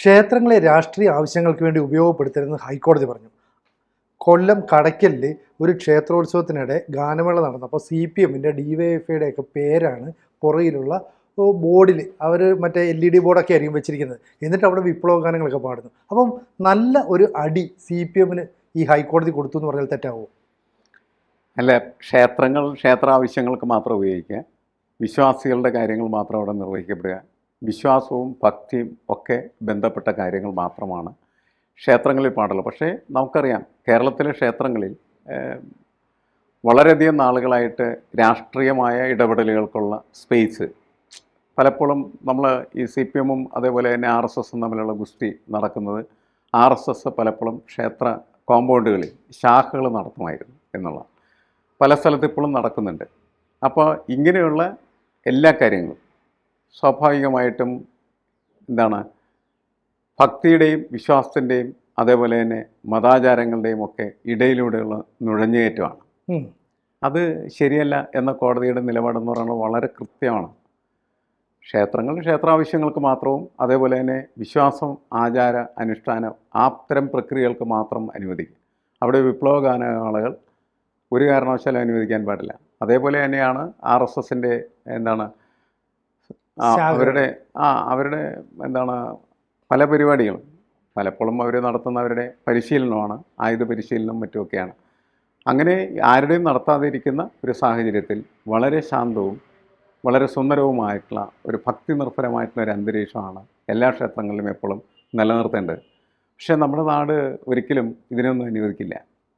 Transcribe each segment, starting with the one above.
ക്ഷേത്രങ്ങളെ രാഷ്ട്രീയ ആവശ്യങ്ങൾക്ക് വേണ്ടി ഉപയോഗപ്പെടുത്തരുതെന്ന് ഹൈക്കോടതി പറഞ്ഞു. കൊല്ലം കടയ്ക്കലിൽ ഒരു ക്ഷേത്രോത്സവത്തിനിടെ ഗാനമേള നടന്നപ്പോൾ സി പി എമ്മിന്റെ ഡി വൈ എഫ് ഐയുടെ ഒക്കെ പേരാണ് പുറകിലുള്ള ബോർഡിൽ അവർ മറ്റേ എൽ ഇ ഡി ബോർഡൊക്കെ ആയിരിക്കും വെച്ചിരിക്കുന്നത്. എന്നിട്ട് അവിടെ വിപ്ലവ ഗാനങ്ങളൊക്കെ പാടുന്നു. അപ്പം നല്ല ഒരു അടി സി പി എമ്മിന് ഈ ഹൈക്കോടതി കൊടുത്തു എന്ന് പറഞ്ഞാൽ തെറ്റാവോ? അല്ല ക്ഷേത്രങ്ങൾ ക്ഷേത്ര ആവശ്യങ്ങൾക്ക് മാത്രം ഉപയോഗിക്കുക. വിശ്വാസികളുടെ കാര്യങ്ങൾ മാത്രം അവിടെ നിർവഹിക്കപ്പെടുക. വിശ്വാസവും ഭക്തിയും ഒക്കെ ബന്ധപ്പെട്ട കാര്യങ്ങൾ മാത്രമാണ് ക്ഷേത്രങ്ങളിൽ പാടുള്ളത്. പക്ഷേ നമുക്കറിയാം കേരളത്തിലെ ക്ഷേത്രങ്ങളിൽ വളരെയധികം നാളുകളായിട്ട് രാഷ്ട്രീയമായ ഇടപെടലുകൾക്കുള്ള സ്പേസ്. പലപ്പോഴും നമ്മൾ ഈ സി പി എമ്മും അതേപോലെ തന്നെ ആർ എസ് എസും തമ്മിലുള്ള ഗുസ്തി നടക്കുന്നത് ആർ എസ് എസ് പലപ്പോഴും ക്ഷേത്ര കോമ്പൗണ്ടുകളിൽ ശാഖകൾ നടത്തുമായിരുന്നു എന്നുള്ള പല സ്ഥലത്ത് ഇപ്പോഴും നടക്കുന്നുണ്ട്. അപ്പോൾ ഇങ്ങനെയുള്ള എല്ലാ കാര്യങ്ങളും സ്വാഭാവികമായിട്ടും എന്താണ് ഭക്തിയുടെയും വിശ്വാസത്തിന്റെയും അതേപോലെ തന്നെ മതാചാരങ്ങളുടെയും ഒക്കെ ഇടയിലൂടെയുള്ള നുഴഞ്ഞുകയറ്റമാണ്. അത് ശരിയല്ല എന്ന കോടതിയുടെ നിലപാടെന്ന് പറയുന്നത് വളരെ കൃത്യമാണ്. ക്ഷേത്രങ്ങൾ ക്ഷേത്രാവശ്യങ്ങൾക്ക് മാത്രവും അതേപോലെ തന്നെ വിശ്വാസം ആചാര അനുഷ്ഠാനം ആത്തരം പ്രക്രിയകൾക്ക് മാത്രം അനുവദിക്കും. അവിടെ വിപ്ലവ ഗാനമേളകൾ ഒരു കാരണവശാലും അനുവദിക്കാൻ പാടില്ല. അതേപോലെ തന്നെയാണ് ആർ എസ് എസിന്റെ എന്താണ്. അവരുടെ ആ അവരുടെ എന്താണ് പല പരിപാടികളും. പലപ്പോഴും അവർ നടത്തുന്ന അവരുടെ പരിശീലനമാണ് ആയുധ പരിശീലനം മറ്റുമൊക്കെയാണ്. അങ്ങനെ ആരുടെയും നടത്താതിരിക്കുന്ന ഒരു സാഹചര്യത്തിൽ വളരെ ശാന്തവും വളരെ സുന്ദരവുമായിട്ടുള്ള ഒരു ഭക്തി നിർഭരമായിട്ടുള്ള ഒരു അന്തരീക്ഷമാണ് എല്ലാ ക്ഷേത്രങ്ങളിലും എപ്പോഴും നിലനിർത്തേണ്ടത്. പക്ഷേ നമ്മുടെ നാട് ഒരിക്കലും ഇതിനൊന്നും അനുവദിക്കില്ല.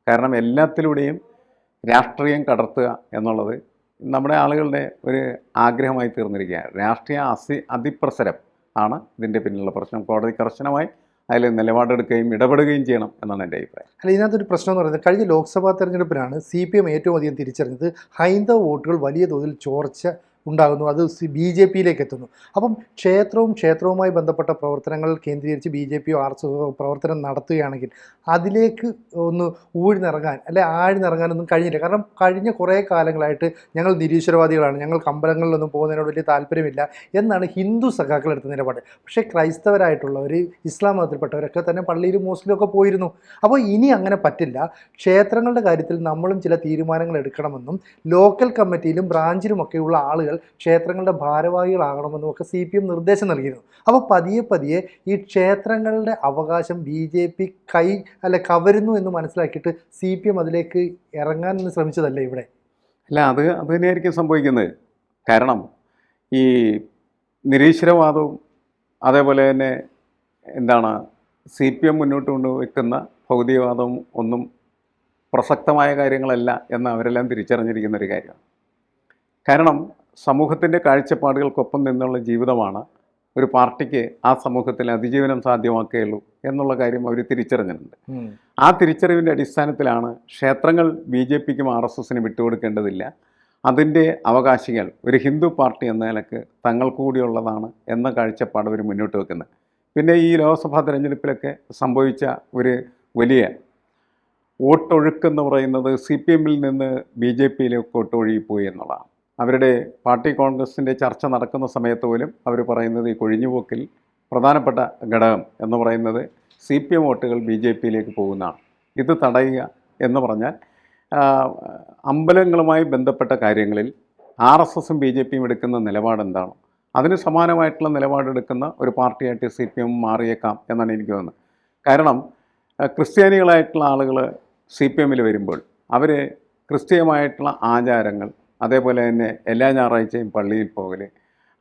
കാരണം എല്ലാത്തിലൂടെയും രാഷ്ട്രീയം കടർത്തുക എന്നുള്ളത് നമ്മുടെ ആളുകളുടെ ഒരു ആഗ്രഹമായി തീർന്നിരിക്കുകയാണ്. രാഷ്ട്രീയ അസി അതിപ്രസരം ആണ് ഇതിന്റെ പിന്നിലുള്ള പ്രശ്നം. കോടതി കർശനമായി അതിൽ നിലപാടെടുക്കുകയും ഇടപെടുകയും ചെയ്യണം എന്നാണ് എന്റെ അഭിപ്രായം. അല്ല ഇതിനകത്തൊരു പ്രശ്നം എന്ന് പറയുന്നത് കഴിഞ്ഞ ലോക്സഭാ തെരഞ്ഞെടുപ്പിലാണ് സി പി എം ഏറ്റവും അധികം തിരിച്ചറിഞ്ഞത് ഹൈന്ദവ വോട്ടുകൾ വലിയ തോതിൽ ചോർച്ച ഉണ്ടാകുന്നു. അത് ബി ജെ പിയിലേക്ക് എത്തുന്നു അപ്പം ക്ഷേത്രവും ക്ഷേത്രവുമായി ബന്ധപ്പെട്ട പ്രവർത്തനങ്ങൾ കേന്ദ്രീകരിച്ച് ബി ജെ പിയോ ആർ എസ് പ്രവർത്തനം നടത്തുകയാണെങ്കിൽ അതിലേക്ക് ഒന്ന് ഊഴ്ന്നിറങ്ങാൻ അല്ലെ ആഴ്ന്നിറങ്ങാനൊന്നും കഴിഞ്ഞില്ല. കാരണം കഴിഞ്ഞ കുറേ കാലങ്ങളായിട്ട് ഞങ്ങൾ നിരീശ്വരവാദികളാണ്. ഞങ്ങൾ അമ്പലങ്ങളിലൊന്നും പോകുന്നതിനോട് വലിയ താല്പര്യമില്ല എന്നാണ് ഹിന്ദു സഖാക്കൾ എടുത്ത നിലപാട്. പക്ഷേ ക്രൈസ്തവരായിട്ടുള്ളവർ ഇസ്ലാം മതത്തിൽപ്പെട്ടവരൊക്കെ തന്നെ പള്ളിയിലും മോസ്റ്റിലൊക്കെ പോയിരുന്നു. അപ്പോൾ ഇനി അങ്ങനെ പറ്റില്ല. ക്ഷേത്രങ്ങളുടെ കാര്യത്തിൽ നമ്മളും ചില തീരുമാനങ്ങൾ എടുക്കണമെന്നും ലോക്കൽ കമ്മിറ്റിയിലും ബ്രാഞ്ചിലുമൊക്കെയുള്ള ആളുകൾ ക്ഷേത്രങ്ങളുടെ ഭാരവാഹികളാകണമെന്നും ഒക്കെ സി പി എം നിർദ്ദേശം നൽകിയിരുന്നു. അപ്പോൾ പതിയെ പതിയെ ഈ ക്ഷേത്രങ്ങളുടെ അവകാശം ബി ജെ പി കൈ അല്ല കവരുന്നു എന്ന് മനസ്സിലാക്കിയിട്ട് സി പി എം അതിലേക്ക് ഇറങ്ങാൻ ശ്രമിച്ചതല്ലേ ഇവിടെ? അല്ല അത് അത് തന്നെയായിരിക്കും സംഭവിക്കുന്നത്. കാരണം ഈ നിരീശ്വരവാദവും അതേപോലെ തന്നെ എന്താണ് സി പി എം മുന്നോട്ട് കൊണ്ടുവയ്ക്കുന്ന ഭൗതികവാദവും ഒന്നും പ്രസക്തമായ കാര്യങ്ങളല്ല എന്ന് അവരെല്ലാം തിരിച്ചറിഞ്ഞിരിക്കുന്ന ഒരു കാര്യമാണ്. കാരണം സമൂഹത്തിന്റെ കാഴ്ചപ്പാടുകൾക്കൊപ്പം നിന്നുള്ള ജീവിതമാണ് ഒരു പാർട്ടിക്ക് ആ സമൂഹത്തിൽ അതിജീവനം സാധ്യമാക്കുകയുള്ളൂ എന്നുള്ള കാര്യം അവർ തിരിച്ചറിഞ്ഞിട്ടുണ്ട്. ആ തിരിച്ചറിവിന്റെ അടിസ്ഥാനത്തിലാണ് ക്ഷേത്രങ്ങൾ ബി ജെ പിക്കും ആർ എസ് എസിന് വിട്ടുകൊടുക്കേണ്ടതില്ല. അതിന്റെ അവകാശികൾ ഒരു ഹിന്ദു പാർട്ടി എന്ന നിലയ്ക്ക് തങ്ങൾക്ക് കൂടിയുള്ളതാണ് എന്ന കാഴ്ചപ്പാട് അവർ മുന്നോട്ട് വെക്കുന്നത്. പിന്നെ ഈ ലോക്സഭാ തെരഞ്ഞെടുപ്പിലൊക്കെ സംഭവിച്ച ഒരു വലിയ വോട്ടൊഴുക്കെന്ന് പറയുന്നത് സി പി എമ്മിൽ നിന്ന് ബി ജെ പിയിലേക്ക് വോട്ടൊഴുകിപ്പോയി എന്നുള്ളതാണ്. അവരുടെ പാർട്ടി കോൺഗ്രസിന്റെ ചർച്ച നടക്കുന്ന സമയത്ത് പോലും അവർ പറയുന്നത് ഈ കൊഴിഞ്ഞുപോക്കിൽ പ്രധാനപ്പെട്ട ഘടകം എന്ന് പറയുന്നത് സി പി എം വോട്ടുകൾ ബി ജെ പിയിലേക്ക് പോകുന്നതാണ്. ഇത് തടയുക എന്ന് പറഞ്ഞാൽ അമ്പലങ്ങളുമായി ബന്ധപ്പെട്ട കാര്യങ്ങളിൽ ആർ എസ് എസും ബി ജെ പിയും എടുക്കുന്ന നിലപാട് അതിന് സമാനമായിട്ടുള്ള നിലപാടെടുക്കുന്ന ഒരു പാർട്ടിയായിട്ട് സി പി എം മാറിയേക്കാം എന്നാണ് എനിക്ക് തോന്നുന്നത്. കാരണം ക്രിസ്ത്യാനികളായിട്ടുള്ള ആളുകൾ സി പി എമ്മിൽ വരുമ്പോൾ അവർ ക്രിസ്തീയമായിട്ടുള്ള ആചാരങ്ങൾ അതേപോലെ തന്നെ എല്ലാ ഞായറാഴ്ചയും പള്ളിയിൽ പോകൽ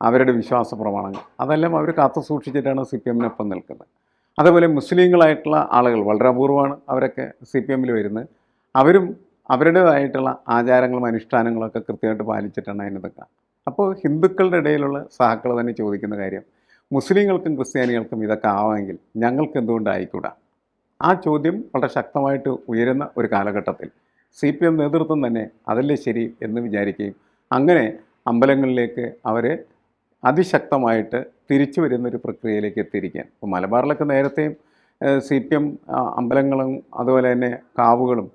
അവരുടെ വിശ്വാസ പ്രമാണങ്ങൾ അതെല്ലാം അവർ കാത്തു സൂക്ഷിച്ചിട്ടാണ് സി പി എമ്മിനൊപ്പം നിൽക്കുന്നത്. അതേപോലെ മുസ്ലിങ്ങളായിട്ടുള്ള ആളുകൾ വളരെ അപൂർവമാണ് അവരൊക്കെ സി പി എമ്മിൽ വരുന്നത്. അവരും അവരുടേതായിട്ടുള്ള ആചാരങ്ങളും അനുഷ്ഠാനങ്ങളൊക്കെ കൃത്യമായിട്ട് പാലിച്ചിട്ടാണ് അതിന് നിൽക്കുക. അപ്പോൾ ഹിന്ദുക്കളുടെ ഇടയിലുള്ള സഹാക്കൾ തന്നെ ചോദിക്കുന്ന കാര്യം മുസ്ലിങ്ങൾക്കും ക്രിസ്ത്യാനികൾക്കും ഇതൊക്കെ ആവാമെങ്കിൽ ഞങ്ങൾക്ക് എന്തുകൊണ്ട് ആയിക്കൂടാ? ആ ചോദ്യം വളരെ ശക്തമായിട്ട് ഉയരുന്ന ഒരു കാലഘട്ടത്തിൽ സി പി എം നേതൃത്വം തന്നെ അതല്ലേ ശരി എന്ന് വിചാരിക്കുകയും അങ്ങനെ അമ്പലങ്ങളിലേക്ക് അവരെ അതിശക്തമായിട്ട് തിരിച്ചു വരുന്നൊരു പ്രക്രിയയിലേക്ക് എത്തിയിരിക്കുക ഇപ്പോൾ മലബാറിലൊക്കെ നേരത്തെയും സി പി എം അമ്പലങ്ങളും അതുപോലെ തന്നെ കാവുകളും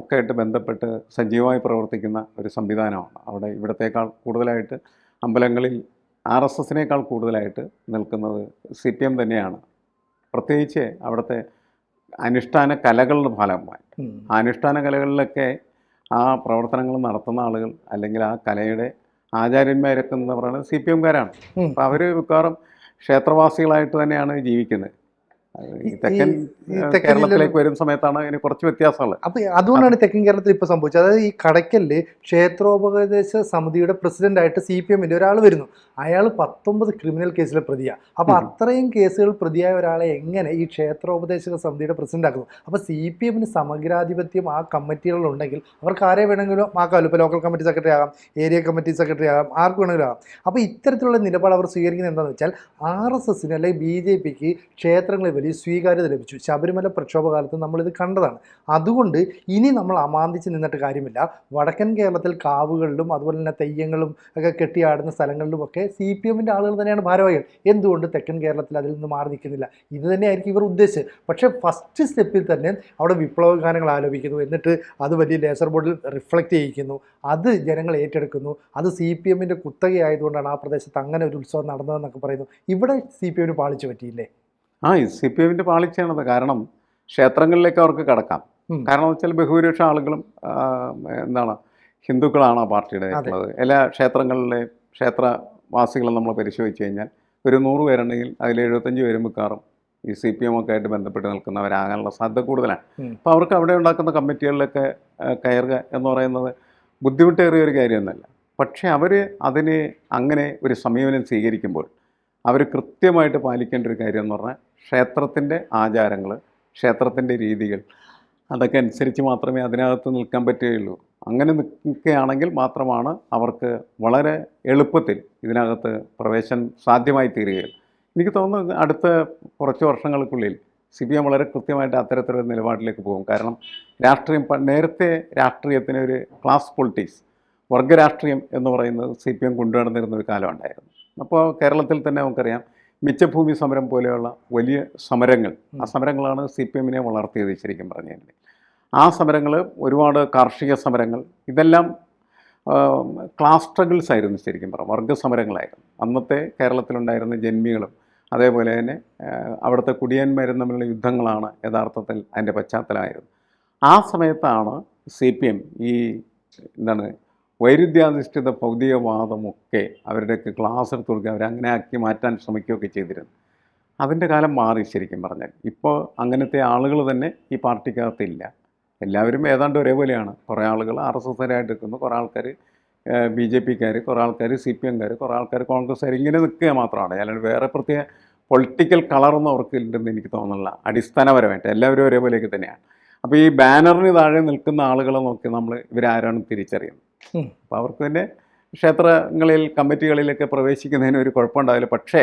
ഒക്കെ ആയിട്ട് ബന്ധപ്പെട്ട് സജീവമായി പ്രവർത്തിക്കുന്ന ഒരു സംവിധാനമാണ്. അവിടെ ഇവിടത്തേക്കാൾ കൂടുതലായിട്ട് അമ്പലങ്ങളിൽ ആർ എസ് എസിനേക്കാൾ കൂടുതലായിട്ട് നിൽക്കുന്നത് സി പി എം തന്നെയാണ്. പ്രത്യേകിച്ച് അവിടുത്തെ അനുഷ്ഠാന കലകളുടെ ഫലമായി. ആ അനുഷ്ഠാന കലകളിലൊക്കെ ആ പ്രവർത്തനങ്ങൾ നടത്തുന്ന ആളുകൾ അല്ലെങ്കിൽ ആ കലയുടെ ആചാര്യന്മാരൊക്കെ എന്ന് പറയുന്നത് സി പി എംകാരാണ്. അപ്പോൾ അവർ മിക്കവാറും ക്ഷേത്രവാസികളായിട്ട് തന്നെയാണ് ജീവിക്കുന്നത്. ഈ തെക്കൻ കേരളത്തിലേക്ക് വരും സമയത്താണ് അതിന് കുറച്ച് വ്യത്യാസമുള്ളത്. അപ്പൊ അതുകൊണ്ടാണ് തെക്കൻ കേരളത്തിൽ ഇപ്പൊ സംഭവിച്ചത്. അതായത് ഈ കടയ്ക്കൽ ക്ഷേത്രോപദേശ സമിതിയുടെ പ്രസിഡന്റ് ആയിട്ട് സി പി എമ്മിന്റെ ഒരാൾ വരുന്നു. അയാൾ പത്തൊമ്പത് ക്രിമിനൽ കേസിലെ പ്രതിയാണ് അപ്പൊ അത്രയും കേസുകൾ പ്രതിയായ ഒരാളെ എങ്ങനെ ഈ ക്ഷേത്രോപദേശക സമിതിയുടെ പ്രസിഡന്റ് ആക്കുന്നു അപ്പൊ സി പി എമ്മിന് സമഗ്രാധിപത്യം ആ കമ്മിറ്റികളുണ്ടെങ്കിൽ അവർക്ക് ആരെ വേണമെങ്കിലും ആക്കാമല്ലോ? ഇപ്പോൾ ലോക്കൽ കമ്മിറ്റി സെക്രട്ടറി ആകാം ഏരിയ കമ്മിറ്റി സെക്രട്ടറി ആകാം ആർക്ക് വേണമെങ്കിലും ആകാം. അപ്പോൾ ഇത്തരത്തിലുള്ള നിലപാട് അവർ സ്വീകരിക്കുന്നത് എന്താണെന്ന് വെച്ചാൽ ആർ എസ് എസിന് അല്ലെങ്കിൽ ബി ജെ പിക്ക് ക്ഷേത്രങ്ങളിൽ വലിയ സ്വീകാര്യത ലഭിച്ചു. ശബരിമല പ്രക്ഷോഭകാലത്ത് നമ്മളിത് കണ്ടതാണ്. അതുകൊണ്ട് ഇനി നമ്മൾ അമാന്തിച്ച് നിന്നിട്ട് കാര്യമില്ല. വടക്കൻ കേരളത്തിൽ കാവുകളിലും അതുപോലെ തന്നെ തെയ്യങ്ങളും ഒക്കെ കെട്ടിയാടുന്ന സ്ഥലങ്ങളിലും ഒക്കെ സി പി എമ്മിന്റെ ആളുകൾ തന്നെയാണ് ഭാരവാഹികൾ. എന്തുകൊണ്ട് തെക്കൻ കേരളത്തിൽ അതിൽ നിന്ന് മാറി നിൽക്കുന്നില്ല? ഇത് തന്നെയായിരിക്കും ഇവർ ഉദ്ദേശിച്ചത്. പക്ഷേ ഫസ്റ്റ് സ്റ്റെപ്പിൽ തന്നെ അവിടെ വിപ്ലവ ഗാനങ്ങൾ ആലോപിക്കുന്നു. എന്നിട്ട് അത് വലിയ ലേസർ ബോർഡിൽ റിഫ്ലക്റ്റ് ചെയ്യിക്കുന്നു. അത് ജനങ്ങൾ ഏറ്റെടുക്കുന്നു. അത് സി പി എമ്മിന്റെ കുത്തകയായതുകൊണ്ടാണ് ആ പ്രദേശത്ത് അങ്ങനെ ഒരു ഉത്സവം നടന്നതെന്നൊക്കെ പറയുന്നു. ഇവിടെ സി പി എമ്മിന് പാളിച്ചു പറ്റിയില്ലേ? ആ സി പി എമ്മിന്റെ പാളിച്ചയാണത്. കാരണം ക്ഷേത്രങ്ങളിലേക്ക് അവർക്ക് കടക്കാം. കാരണം എന്ന് വെച്ചാൽ ബഹുഭൂരിപക്ഷം ആളുകളും എന്താണ് ഹിന്ദുക്കളാണ് ആ പാർട്ടിയുടെ. ഉള്ളത്. എല്ലാ ക്ഷേത്രങ്ങളിലെ ക്ഷേത്രവാസികളും നമ്മൾ പരിശോധിച്ച് കഴിഞ്ഞാൽ ഒരു നൂറ് പേരുണ്ടെങ്കിൽ അതിൽ എഴുപത്തഞ്ച് പേരും മിക്കാറും ഈ സി പി എം ഒക്കെ ആയിട്ട് ബന്ധപ്പെട്ട് നിൽക്കുന്നവരാകാനുള്ള സാധ്യത കൂടുതലാണ്. അപ്പോൾ അവർക്ക് അവിടെ ഉണ്ടാക്കുന്ന കമ്മിറ്റികളിലൊക്കെ കയറുക എന്ന് പറയുന്നത് ബുദ്ധിമുട്ടേറിയ ഒരു കാര്യമൊന്നുമല്ല. പക്ഷേ അവർ അതിനെ അങ്ങനെ ഒരു സമീപനം സ്വീകരിക്കുമ്പോൾ അവർ കൃത്യമായിട്ട് പാലിക്കേണ്ട ഒരു കാര്യം എന്ന് പറഞ്ഞാൽ ക്ഷേത്രത്തിന്റെ ആചാരങ്ങൾ ക്ഷേത്രത്തിന്റെ രീതികൾ അതൊക്കെ അനുസരിച്ച് മാത്രമേ അതിനകത്ത് നിൽക്കാൻ പറ്റുകയുള്ളൂ. അങ്ങനെ നിൽക്കുകയാണെങ്കിൽ മാത്രമാണ് അവർക്ക് വളരെ എളുപ്പത്തിൽ ഇതിനകത്ത് പ്രവേശനം സാധ്യമായി തീരുകയുള്ളൂ. എനിക്ക് തോന്നുന്നു അടുത്ത കുറച്ച് വർഷങ്ങൾക്കുള്ളിൽ സി പി എം വളരെ കൃത്യമായിട്ട് അത്തരത്തിലൊരു നിലപാടിലേക്ക് പോകും. കാരണം രാഷ്ട്രീയം നേരത്തെ രാഷ്ട്രീയത്തിന് ഒരു ക്ലാസ് പൊളിറ്റിക്സ് വർഗരാഷ്ട്രീയം എന്ന് പറയുന്നത് സി പി എം കൊണ്ടുനടന്നിരുന്ന ഒരു കാലം ഉണ്ടായിരുന്നു. അപ്പോൾ കേരളത്തിൽ തന്നെ നമുക്കറിയാം മിച്ചഭൂമി സമരം പോലെയുള്ള വലിയ സമരങ്ങൾ ആ സമരങ്ങളാണ് സി പി എമ്മിനെ വളർത്തിയത് ശരിക്കും പറഞ്ഞു കഴിഞ്ഞാൽ ആ സമരങ്ങൾ ഒരുപാട് കാർഷിക സമരങ്ങൾ ഇതെല്ലാം ക്ലാസ് സ്ട്രഗിൾസ് ആയിരുന്നു ശരിക്കും പറയാം വർഗ സമരങ്ങളായിരുന്നു. അന്നത്തെ കേരളത്തിലുണ്ടായിരുന്ന ജന്മികളും അതേപോലെ തന്നെ അവിടുത്തെ കുടിയന്മാരും തമ്മിലുള്ള യുദ്ധങ്ങളാണ് യഥാർത്ഥത്തിൽ അതിന്റെ പശ്ചാത്തലമായിരുന്നു ആ സമയത്താണ് സി പി എം ഈ എന്താണ് വൈരുദ്ധ്യാധിഷ്ഠിത ഭൗതികവാദമൊക്കെ അവരുടെയൊക്കെ ക്ലാസ് എടുത്ത് കൊടുക്കുക അവരങ്ങനെ ആക്കി മാറ്റാൻ ശ്രമിക്കുകയൊക്കെ ചെയ്തിരുന്നു. അതിന്റെ കാലം മാറി ശരിക്കും പറഞ്ഞാൽ. ഇപ്പോൾ അങ്ങനത്തെ ആളുകൾ തന്നെ ഈ പാർട്ടിക്കകത്തില്ല എല്ലാവരും ഏതാണ്ട് ഒരേപോലെയാണ്. കുറേ ആളുകൾ ആർ എസ് എസ്സുകാരായിട്ട് നിൽക്കുന്നു. കുറേ ആൾക്കാർ ബി ജെ പിക്കാർ കുറേ ആൾക്കാർ സി പി എംകാർ കുറേ ആൾക്കാർ കോൺഗ്രസ്സുകാർ ഇങ്ങനെ നിൽക്കുക മാത്രമാണ്. അല്ലാണ്ട് വേറെ പ്രത്യേക പൊളിറ്റിക്കൽ കളറൊന്നും അവർക്ക് ഇല്ലെന്ന് എനിക്ക് തോന്നുന്നില്ല. അടിസ്ഥാനപരമായിട്ട് എല്ലാവരും ഒരേപോലെയൊക്കെ തന്നെയാണ്. അപ്പോൾ ഈ ബാനറിന് താഴെ നിൽക്കുന്ന ആളുകളെ നോക്കി നമ്മൾ ഇവരാരാണ് തിരിച്ചറിയുന്നത്. അപ്പോൾ അവർക്ക് തന്നെ ക്ഷേത്രങ്ങളിൽ കമ്മിറ്റികളിലൊക്കെ പ്രവേശിക്കുന്നതിന് ഒരു കുഴപ്പമുണ്ടാവില്ല. പക്ഷേ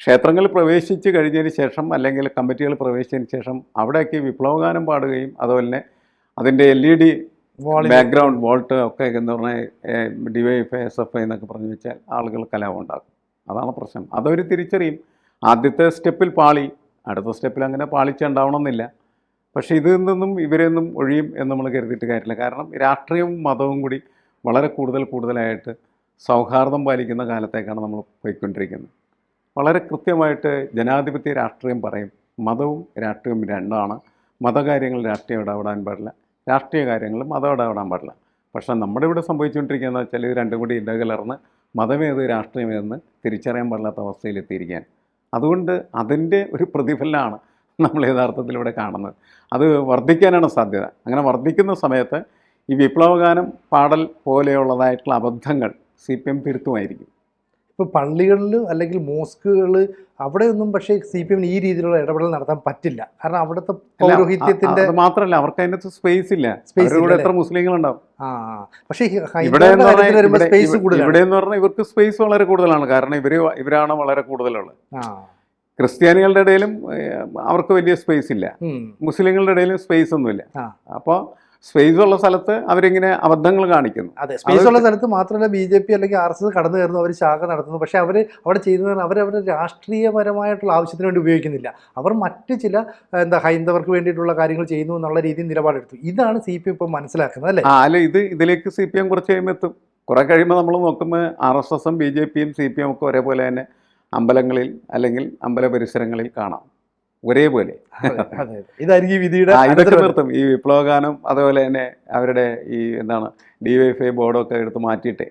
ക്ഷേത്രങ്ങളിൽ പ്രവേശിച്ച് കഴിഞ്ഞതിന് ശേഷം അല്ലെങ്കിൽ കമ്മിറ്റികൾ പ്രവേശിച്ചതിന് ശേഷം അവിടെയൊക്കെ വിപ്ലവഗാനം പാടുകയും അതുപോലെ തന്നെ അതിന്റെ L E D background volt ഒക്കെ എന്ന് പറഞ്ഞാൽ ഡിവൈഎഫ് എസ് എഫ് ഐ എന്നൊക്കെ പറഞ്ഞു വെച്ചാൽ ആളുകൾ കലാപം ഉണ്ടാക്കും. അതാണ് പ്രശ്നം. അതവർ തിരിച്ചറിയും. ആദ്യത്തെ സ്റ്റെപ്പിൽ പാളി അടുത്ത സ്റ്റെപ്പിൽ അങ്ങനെ പാളിച്ച ഉണ്ടാവണമെന്നില്ല. പക്ഷേ ഇതിൽ നിന്നും ഇവരെയൊന്നും ഒഴിയും എന്ന് നമ്മൾ കരുതിയിട്ട് കാര്യമില്ല. കാരണം രാഷ്ട്രീയവും മതവും കൂടി വളരെ കൂടുതൽ കൂടുതലായിട്ട് സൗഹാർദ്ദം പാലിക്കുന്ന കാലത്തേക്കാണ് നമ്മൾ പോയിക്കൊണ്ടിരിക്കുന്നത്. വളരെ കൃത്യമായിട്ട് ജനാധിപത്യ രാഷ്ട്രീയം പറയും. മതവും രാഷ്ട്രീയവും രണ്ടാണ്. മതകാര്യങ്ങൾ രാഷ്ട്രീയം ഇടപെടാൻ പാടില്ല. രാഷ്ട്രീയ കാര്യങ്ങൾ മതം ഇടപെടാൻ പാടില്ല. പക്ഷേ നമ്മുടെ ഇവിടെ സംഭവിച്ചുകൊണ്ടിരിക്കുന്നത് ഇത് രണ്ടും കൂടി ഇടകലർന്ന് മതമേത് രാഷ്ട്രീയമേതെന്ന് തിരിച്ചറിയാൻ പാടില്ലാത്ത അവസ്ഥയിലെത്തിയിരിക്കുകയാണ് അതുകൊണ്ട് അതിന്റെ ഒരു പ്രതിഫലനമാണ് നമ്മൾ യഥാർത്ഥത്തിൽ ഇവിടെ കാണുന്നത്. അത് വർദ്ധിക്കാനാണ് സാധ്യത. അങ്ങനെ വർദ്ധിക്കുന്ന സമയത്ത് ഈ വിപ്ലവഗാനം പാടൽ പോലെയുള്ളതായിട്ടുള്ള അബദ്ധങ്ങൾ സി പി എം തിരുത്തുമായിരിക്കും. ഇപ്പോൾ പള്ളികളിൽ അല്ലെങ്കിൽ മോസ്കുകൾ അവിടെയൊന്നും പക്ഷേ സി പി എമ്മിന് ഈ രീതിയിലുള്ള ഇടപെടൽ നടത്താൻ പറ്റില്ല. കാരണം അവിടുത്തെ പൗരോഹിത്യത്തിന്റെ പൗരോഹിത്യത്തിന്റെ മാത്രമല്ല അവർക്ക് അതിനകത്ത് സ്പേസ് ഇല്ല. ഇല്ല എത്ര മുസ്ലിങ്ങളുണ്ടാവും. പക്ഷേ ഇവിടെ സ്പേസ് കൂടുതൽ ഇവിടെ എന്ന് പറഞ്ഞാൽ ഇവർക്ക് സ്പേസ് വളരെ കൂടുതലാണ്. കാരണം ഇവർ ഇവരാണ് വളരെ കൂടുതലുള്ളത്. ക്രിസ്ത്യാനികളുടെ ഇടയിലും അവർക്ക് വലിയ സ്പേസ് ഇല്ല. മുസ്ലിങ്ങളുടെ ഇടയിലും സ്പേസ് ഒന്നുമില്ല. അപ്പോൾ സ്പേസ് ഉള്ള സ്ഥലത്ത് അവരിങ്ങനെ അബദ്ധങ്ങൾ കാണിക്കുന്നു. അതെ സ്പേസ് ഉള്ള സ്ഥലത്ത് മാത്രമല്ല ബി ജെ പി അല്ലെങ്കിൽ ആർ എസ് എസ് കടന്നു കയറുന്നു അവർ ശാഖ നടത്തുന്നു. പക്ഷേ അവർ അവിടെ ചെയ്യുന്നത് അവർ അവരുടെ രാഷ്ട്രീയപരമായിട്ടുള്ള ആവശ്യത്തിന് വേണ്ടി ഉപയോഗിക്കുന്നില്ല. അവർ മറ്റ് ചില എന്താ ഹൈന്ദവർക്ക് വേണ്ടിയിട്ടുള്ള കാര്യങ്ങൾ ചെയ്യുന്നു എന്നുള്ള രീതിയിൽ നിലപാടെടുത്തു. ഇതാണ് സി പി എം ഇപ്പം മനസ്സിലാക്കുന്നത് അല്ലേ? അല്ല ഇത് ഇതിലേക്ക് സി പി എം കുറച്ച് കഴിയുമ്പോൾ എത്തും. കുറേ കഴിയുമ്പോൾ നമ്മൾ നോക്കുമ്പോൾ ആർ എസ് എസും ബി ജെ പിയും സി പി എം ഒക്കെ ഒരേപോലെ തന്നെ അമ്പലങ്ങളിൽ അല്ലെങ്കിൽ അമ്പല പരിസരങ്ങളിൽ കാണാം. ഒരേപോലെ. ഇതായിരിക്കും ഈ വിധിയുടെ ഇതൊക്കെ നിർത്തും. ഈ വിപ്ലവഗാനം അതുപോലെ തന്നെ അവരുടെ ഈ എന്താണ് ഡി വൈ എഫ് ഐ ബോർഡൊക്കെ എടുത്ത് മാറ്റിയിട്ടേ.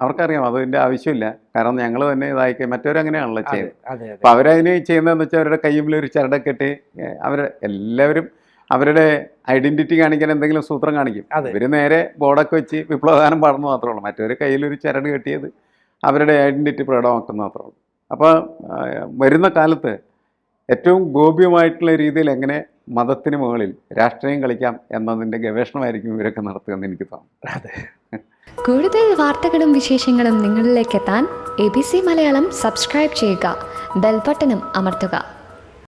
അവർക്കറിയാം അതിന്റെ ആവശ്യമില്ല. കാരണം ഞങ്ങൾ തന്നെ ഇതായി മറ്റവരങ്ങനെയാണല്ലോ ചെയ്യുന്നത്. അപ്പം അവരതിന് ചെയ്യുന്നതെന്ന് വെച്ചാൽ അവരുടെ കയ്യിൽ ഒരു ചരടൊക്കെ ഇട്ട് അവരുടെ എല്ലാവരും അവരുടെ ഐഡന്റിറ്റി കാണിക്കാൻ എന്തെങ്കിലും സൂത്രം കാണിക്കും. ഇവർ നേരെ ബോർഡൊക്കെ വെച്ച് വിപ്ലവഗാനം പാടുന്നു മാത്രമേ ഉള്ളൂ മറ്റൊരു കയ്യിലൊരു ചരട് കെട്ടിയത് അവരുടെ ഐഡന്റിറ്റി പ്രകടമാക്കുന്ന മാത്രമേ ഉള്ളൂ അപ്പോൾ വരുന്ന കാലത്ത് ഏറ്റവും ഗോപ്യമായിട്ടുള്ള രീതിയിൽ എങ്ങനെ മതത്തിന് മുകളിൽ രാഷ്ട്രീയം കളിക്കാം എന്നതിന്റെ ഗവേഷണമായിരിക്കും ഇവരൊക്കെ നടത്തുക എന്ന് എനിക്ക് തോന്നുന്നു. കൂടുതൽ വാർത്തകളും വിശേഷങ്ങളും നിങ്ങളിലേക്ക് എത്താൻ A B C Malayalam subscribe ചെയ്യുക ബെൽബട്ടനും അമർത്തുക.